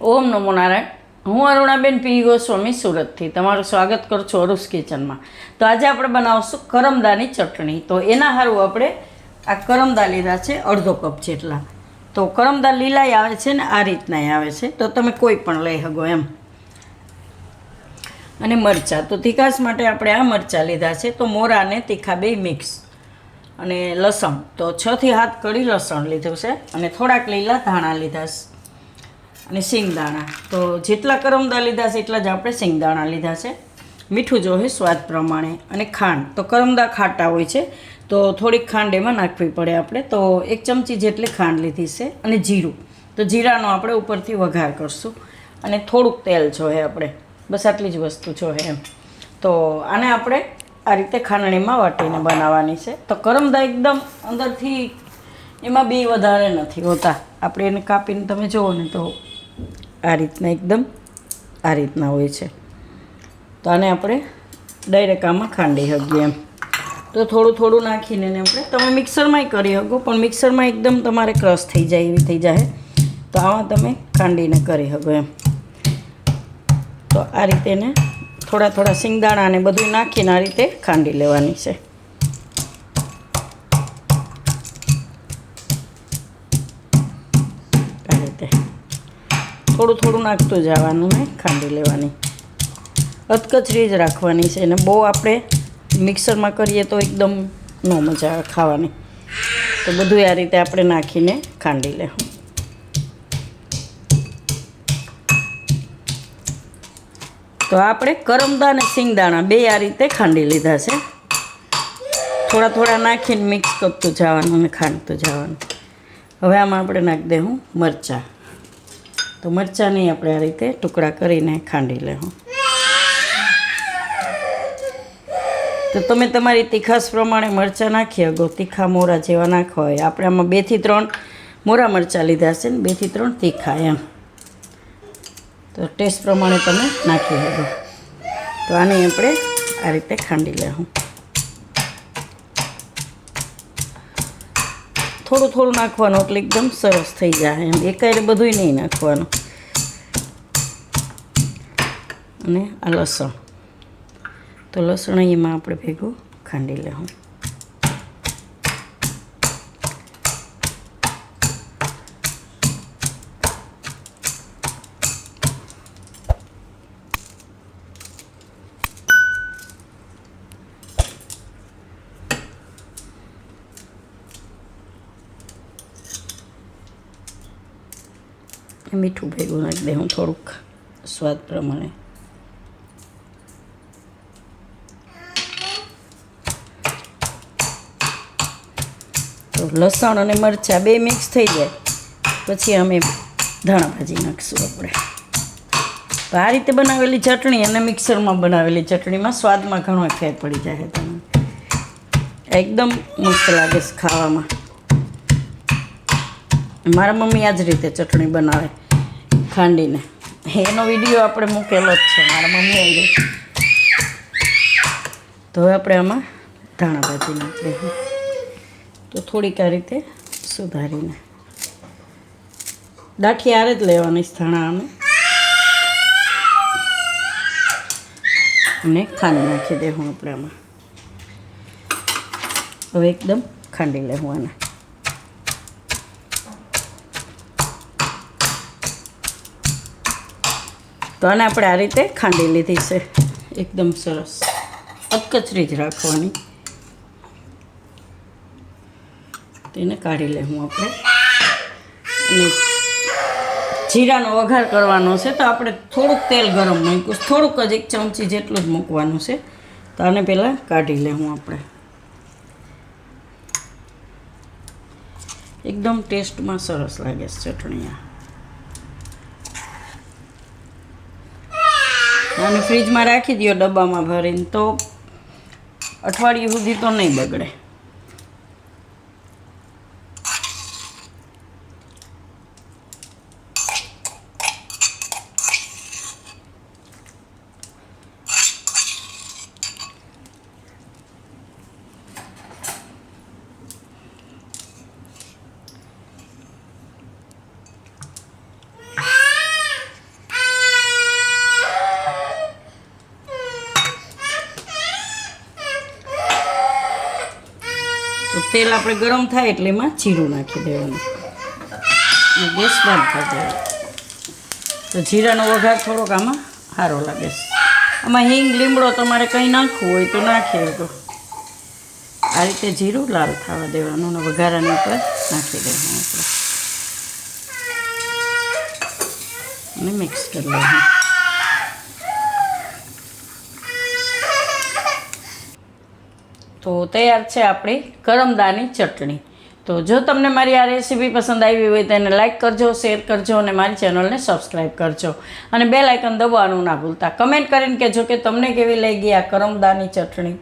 ઓમ નમો નારાયણ. હું અરુણાબેન પી. ગોસ્વામી સુરતથી. તમારું સ્વાગત કરું છું અરુસ કિચનમાં. તો આજે આપણે બનાવશું કરમદાની ચટણી. તો એના સારું આપણે આ કરમદા લીધા છે અડધો કપ જેટલા. તો કરમદા લીલાય આવે છે ને આ રીતનાય આવે છે. તો તમે કોઈ પણ લઈ શકો એમ. અને મરચાં. તો તીખાશ માટે આપણે આ મરચાં લીધા છે. તો મોરા અને તીખા બે મિક્સ. અને લસણ. તો છથી હાથ કડી લસણ લીધું છે. અને થોડાક લીલા ધાણા લીધા છે. અને સિંગદાણા તો જેટલા કરમદા લીધા છે એટલા જ આપણે સિંગદાણા લીધા છે. મીઠું જોઈએ સ્વાદ પ્રમાણે અને ખાંડ. તો કરમદા ખાટા હોય છે. તો થોડીક ખાંડ એમાં નાખવી પડે આપણે. તો એક ચમચી જેટલી ખાંડ લીધી છે અને જીરું. તો જીરાનો આપણે ઉપરથી વઘાર કરશું. અને થોડુંક તેલ જોઈએ આપણે. બસ આટલી જ વસ્તુ જોઈએ એમ. તો આને આપણે આ રીતે ખાંડણીમાં વાટીને બનાવવાની છે. તો કરમદા એકદમ અંદરથી એમાં બી વધારે નથી હોતા. આપણે એને કાપીને તમે જુઓ ને તો આ રીતના એકદમ આ રીતના હોય છે. તો આને આપણે ડાયરેક્ટ આમાં ખાંડી શકીએ એમ. તો થોડું થોડું નાખીને એને આપણે તમે મિક્સરમાંય કરી શકો પણ મિક્સરમાં એકદમ તમારે ક્રશ થઈ જાય એવી થઈ જાય તો આમાં તમે ખાંડીને કરી શકો એમ. તો આ રીતે એને થોડા થોડા સિંગદાણા ને બધું નાખીને આ રીતે ખાંડી લેવાની છે. થોડું થોડું નાખતું જવાનું ને ખાંડી લેવાની. અધકચરી જ રાખવાની છે અને બહુ આપણે મિક્સરમાં કરીએ તો એકદમ ન મજા આવે ખાવાની. તો બધું આ રીતે આપણે નાખીને ખાંડી લેવું. તો આપણે કરમદા અને સિંગદાણા બે આ રીતે ખાંડી લીધા છે. થોડા થોડા નાખીને મિક્સ કરતું જવાનું અને ખાંડતું જવાનું. હવે આમાં આપણે નાખી દઉં મરચાં. તો મરચાંની આપણે આ રીતે ટુકડા કરીને ખાંડી લેવું તો તમે તમારી તીખાસ પ્રમાણે મરચાં નાખી શકો તીખા મોરા જેવા નાખવા હોય આપણે આમાં બેથી ત્રણ મોરા મરચાં લીધા છે ને બેથી ત્રણ તીખા એમ. તો ટેસ્ટ પ્રમાણે તમે નાખી શકો તો આને આપણે આ રીતે ખાંડી લેવું થોડું થોડું નાખવાનું એટલે એકદમ સરસ થઈ જાય એમ. એકાયરે બધુંય નહીં નાખવાનું. અને આ લસણ. તો લસણ એમાં આપણે ભેગું ખાંડી લેવું મીઠું ભેગું નાખી દઉં થોડુંક સ્વાદ પ્રમાણે. તો લસણ અને મરચાં બે મિક્સ થઈ જાય. પછી અમે ધાણા ભાજી નાખીશું આપણે. તો આ રીતે બનાવેલી ચટણી અને મિક્સરમાં બનાવેલી ચટણીમાં સ્વાદમાં ઘણો ફેર પડી જાય તમને. એકદમ મસ્ત લાગે છે ખાવામાં. મારા મમ્મી આ જ રીતે ચટણી બનાવે. ખાંડીને. એનો વીડિયો આપણે મૂકેલો જ છે. મારા મમ્મી આવી તો હવે આપણે આમાં ધાણા ભાજી નાખી દઈએ તો થોડીક આ રીતે સુધારીને. દાઠી આરે જ લેવાની ધાણા અમે. અને ખાંડ નાખી દેવું આપણે આમાં. હવે એકદમ ખાંડી લેવું આને આપણે આ રીતે ખાંડી લીધી છે. એકદમ સરસ. અધકચરી જ રાખવાની. તેને કાઢી લેવું આપણે. અને જીરાનો વઘાર કરવાનો છે, તો આપણે થોડુંક તેલ ગરમ મૂક્યું થોડુંક જ એક ચમચી જેટલું જ મૂકવાનું છે. તો આને પહેલાં કાઢી લેવું આપણે. એકદમ ટેસ્ટમાં સરસ લાગે છે ચટણી આ અને ફ્રીજમાં રાખી દો ડબ્બામાં ભરીને. તો અઠવાડિયું સુધી તો નહીં બગડે. તેલ આપણે ગરમ થાય એટલે એમાં જીરું નાખી દેવાનું. ગેસ બંધ કરી દેવાનો. તો જીરાનો વઘાર થોડોક આમાં સારો લાગે છે. આમાં હિંગ, લીમડો તમારે કંઈ નાખવું હોય તો નાખીએ તો આ રીતે જીરું લાલ થવા દેવાનું અને વઘારાની ઉપર નાખી દેવાનું આપણે. અને મિક્સ કરી લેવાનું. તો તૈયાર છે આપણી કરમદાની ચટણી. તો જો તમને મારી આ રેસીપી પસંદ આવી હોય તો એને લાઇક કરજો, શેર કરજો અને મારી ચેનલને સબસ્ક્રાઈબ કરજો. અને બે લાઇકન દબાવવાનું ના ભૂલતા. કમેન્ટ કરીને કહેજો કે તમને કેવી લાગી આ કરમદાની ચટણી?